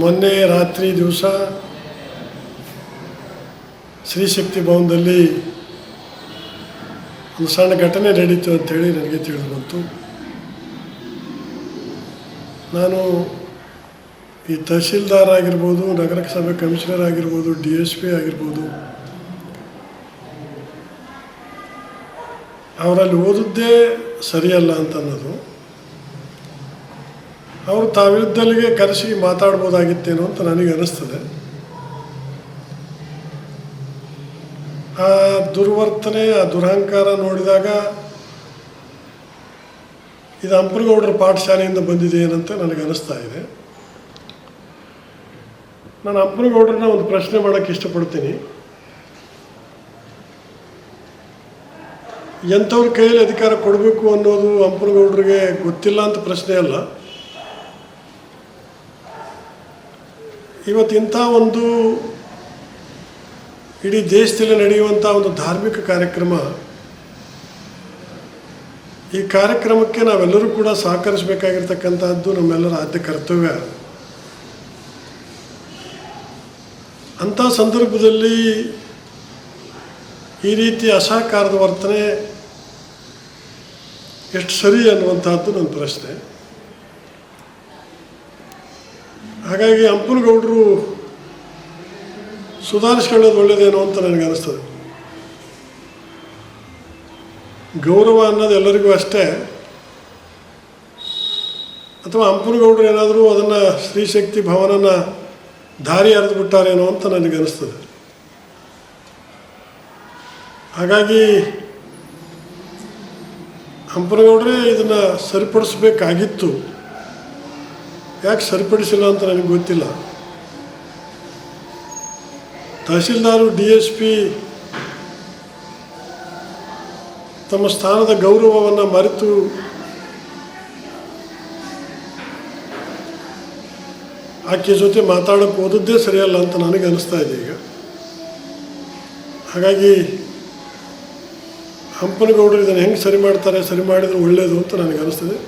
ಮೊನ್ನೆ ರಾತ್ರಿ ದಿವಸ ಶ್ರೀಶಕ್ತಿ ಭವನದಲ್ಲಿ ಒಂದು ಸಣ್ಣ ಘಟನೆ ನಡೀತು ಅಂಥೇಳಿ ನನಗೆ ತಿಳಿದು ಬಂತು. ನಾನು ಈ ತಹಶೀಲ್ದಾರ್ ಆಗಿರ್ಬೋದು ನಗರ ಸಭೆ ಕಮಿಷನರ್ ಆಗಿರ್ಬೋದು, ಡಿ ಎಸ್ ಪಿ ಆಗಿರ್ಬೋದು, ಅವರಲ್ಲಿ ಓದಿದ್ದೇ ಸರಿಯಲ್ಲ ಅಂತ ಅನ್ನೋದು. ಅವರು ತಾವಿದ್ದಲ್ಲಿಗೆ ಕರೆಸಿ ಮಾತಾಡ್ಬೋದಾಗಿತ್ತೇನೋ ಅಂತ ನನಗೆ ಅನಿಸ್ತದೆ. ಆ ದುರ್ವರ್ತನೆ, ಆ ದುರಹಂಕಾರ ನೋಡಿದಾಗ ಇದು ಹಂಪನಗೌಡರ ಪಾಠಶಾಲೆಯಿಂದ ಬಂದಿದೆ ಏನಂತ ನನಗೆ ಅನಿಸ್ತಾ ಇದೆ. ನಾನು ಅಂಪನಗೌಡರನ್ನ ಒಂದು ಪ್ರಶ್ನೆ ಮಾಡೋಕ್ಕೆ ಇಷ್ಟಪಡ್ತೀನಿ. ಎಂಥವ್ರ ಕೈಯಲ್ಲಿ ಅಧಿಕಾರ ಕೊಡಬೇಕು ಅನ್ನೋದು ಅಂಪನಗೌಡರಿಗೆ ಗೊತ್ತಿಲ್ಲ ಅಂತ ಪ್ರಶ್ನೆ ಅಲ್ಲ. ಇವತ್ತು ಇಂಥ ಒಂದು ಇಡೀ ದೇಶದಲ್ಲಿ ನಡೆಯುವಂಥ ಒಂದು ಧಾರ್ಮಿಕ ಕಾರ್ಯಕ್ರಮ, ಈ ಕಾರ್ಯಕ್ರಮಕ್ಕೆ ನಾವೆಲ್ಲರೂ ಕೂಡ ಸಹಕರಿಸಬೇಕಾಗಿರ್ತಕ್ಕಂಥದ್ದು ನಮ್ಮೆಲ್ಲರ ಆದ್ಯ ಕರ್ತವ್ಯ. ಅಂಥ ಸಂದರ್ಭದಲ್ಲಿ ಈ ರೀತಿ ಅಸಹಕಾರದ ವರ್ತನೆ ಎಷ್ಟು ಸರಿ ಅನ್ನುವಂಥದ್ದು ನನ್ನ ಪ್ರಶ್ನೆ. ಹಾಗಾಗಿ ಅಂಪನಗೌಡರು ಸುಧಾರಿಸ್ಕೊಳ್ಳೋದು ಒಳ್ಳೆಯದೇನೋ ಅಂತ ನನಗೆ ಅನಿಸ್ತದೆ. ಗೌರವ ಅನ್ನೋದು ಎಲ್ಲರಿಗೂ ಅಷ್ಟೇ. ಅಥವಾ ಅಂಪನಗೌಡರು ಏನಾದರೂ ಅದನ್ನು ಸ್ತ್ರೀಶಕ್ತಿ ಭವನನ ದಾರಿ ಅರೆದು ಬಿಟ್ಟಾರೇನೋ ಅಂತ ನನಗೆ ಅನಿಸ್ತದೆ. ಹಾಗಾಗಿ ಹಂಪನಗೌಡರೇ ಇದನ್ನು ಸರಿಪಡಿಸ್ಬೇಕಾಗಿತ್ತು. ಯಾಕೆ ಸರಿಪಡಿಸಿಲ್ಲ ಅಂತ ನನಗೆ ಗೊತ್ತಿಲ್ಲ. ತಹಸೀಲ್ದಾರು ಡಿ ಎಸ್ ಪಿ ತಮ್ಮ ಸ್ಥಾನದ ಗೌರವವನ್ನು ಮರೆತು ಆಕೆ ಜೊತೆ ಮಾತಾಡೋಕ್ಕೆ ಓದದ್ದೇ ಸರಿಯಲ್ಲ ಅಂತ ನನಗೆ ಅನಿಸ್ತಾ ಇದೆ ಈಗ. ಹಾಗಾಗಿ ಹಂಪನಗೌಡರು ಇದನ್ನು ಹೆಂಗೆ ಸರಿ ಮಾಡ್ತಾರೆ, ಸರಿ ಮಾಡಿದರೆ ಒಳ್ಳೆಯದು ಅಂತ ನನಗೆ ಅನಿಸ್ತದೆ.